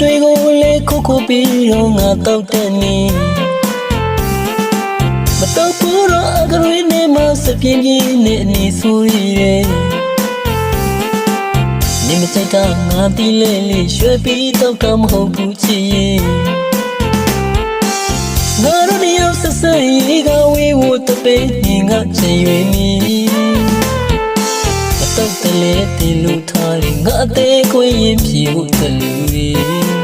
တွေကိုလေခုခုပြီးတော့ငါတောက်တဲ့နေမတော့ဘူးတော့အကရွေးနေမှာစပြင်းပြင်းနဲ့အနေဆိုရတယ် ည်နေမစိတ်တာငါတီးလဲလေးရွှဲပြီးတော့ကမဟုတ်ဘူးချစ်ရင်ငါတို့နေရောက်ဆက်ဆက်ရေးကဝေးဖို့တပိတ်ငင်ကချင်ရွေးမီအတော့တလေတင်လူထားရင်ငါအသေးခွင့်ရင်ဖြေဖို့တလူရီ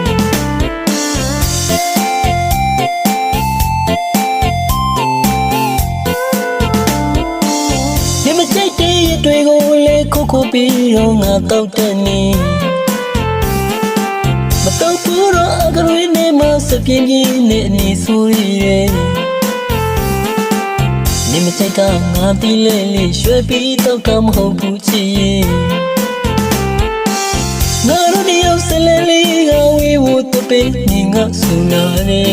ခုခုပြီးတော့ငါတောက်တဲ့နေမတောက်ဘူးတော့အကရွေးနေမှာစပြင်းပြင်းနဲ့အနီဆိုရည်နေမစိတ်ကငါတီးလဲလေးရွှဲပြီးတော့ကမဟုတ်ဘူးချစ်ရင်ငါတို့နေရောက်စလဲလေးကဝေးဖို့တပိတ်နေငါဆူနာနေ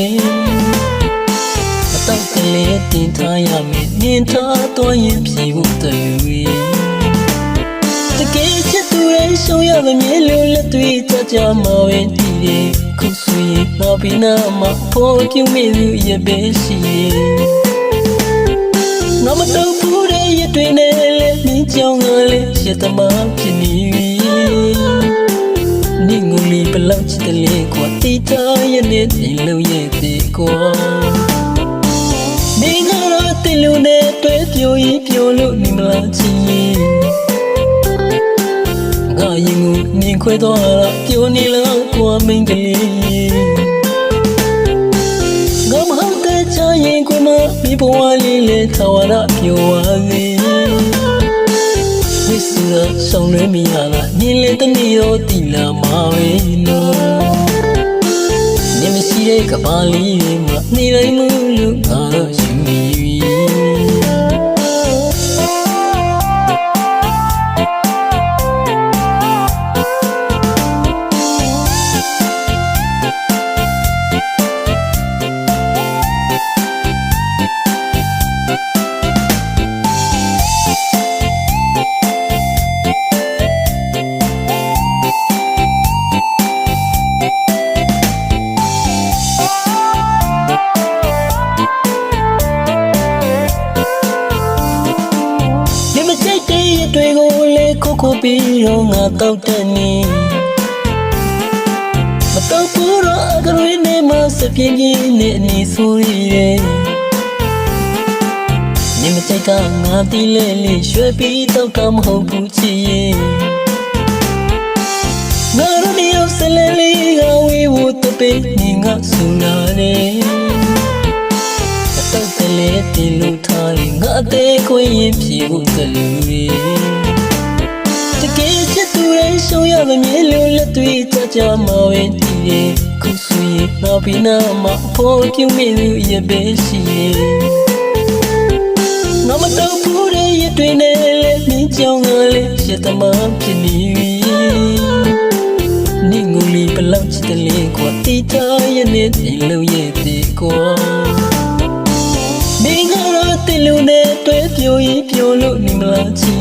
အတောက်ကလေးတင်ထားရမယ်နင်ထားတော့ရင်ဖြေဖို့တူရဲ့ ရဲ့ရှုံးရမမြင်လို့လက်တွေကြကြမဝင်တည်ရဲ့ခုဆွေတော့ပြီးနာမှာဖို့ကျူးမိလူရဲ့ပဲရှိရဲ့နော်မတော့ဘူးတဲ့ရတွေနဲ့လေနင်းကြောင်ကလေးရတမဖြစ်နေပြီနေငူလီဘလောက်ချစ်တယ်လေကွာတီတာရဲ့နဲ့တင်လို့ရဲ့တေကွာနေငါတော့တင်လို့နဲ့တွေ့ပြိုရင်ပြိုလို့နေမလားချင်ရင်ငါရင်ကို မြင်ခွဲတော့တာပြိုနေလားကွာမင်းကလေးငါမဟုတ်တဲ့ချရင်ကိုမမိဘဝလေးလေသာဝရပြိုပါစေဝိစုရဆောင်လွဲမိရလားမြင်လေတနေ့တော့တီလာမှာပဲလို့နေမရှိတဲ့ကပါလေးတွေမှာနေတိုင်းမလို့ငါတော့ တ်တည်းရဲ့တွေကိုလေခုခုပြီးတော့ငါတောက်တဲ့နေမတောက်ဘူးတော့အကရွေးနေမှာစပြင်းပြင်းနဲ့အနီဆိုရည်နေမစိတ်ကငါတီးလဲလေးရွှဲပြီးတော့ကမဟုတ်ဘူးချစ်ရင်ငါတို့နေရောက်စလဲလေးကဝေးဖို့တပိတ်နေငါဆူနာနေအတော့ကလေးတင်လို့ထားရင်ငါ အသေးခွင့်ရင်ဖြေဖို့တလူရီတကယ်ချစ်သူရဲ့ရှုံးရမမြင်လို့လက်တွေကြကြမဝင်တည်ရဲ့ခုဆွေနောက်ပြီးနာမှာဖို့ပြုံးမိလူရဲ့ပဲရှိရဲ့နမတော့ဘူးရဲ့ရတွေနဲ့လည်းမြင်ကြောင်ကလေးရတမဖြစ်နေပြီနေငူလီဘလောက်ချစ်တယ်လေကွာတီတာရဲ့နဲ့တင်လို့ရဲ့တေကွာနေငါတော့တင် လို့နဲ့တွေ့ပြိုရင်ပြိုလို့နေမလားချင်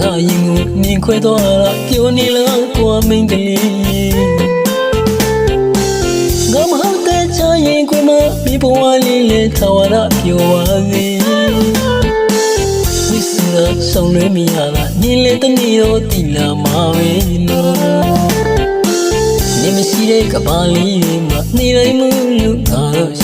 ငါရင်ကိုမြင်ခွဲတော့တာပြိုနေလားကွာမင်းကလေးငါမဟုတ်တဲ့ချရင်ကိုမမိဘဝလေးလေထဝရပြိုပါစေဝိစရာဆောင်လွဲမိရတာညင်လေတနေ့တော့တီလာမှာပဲလို့နေမရှိတဲ့ကပါလေးတွေမှာနေတိုင်းမလို့ငါတော့ရှင်မီ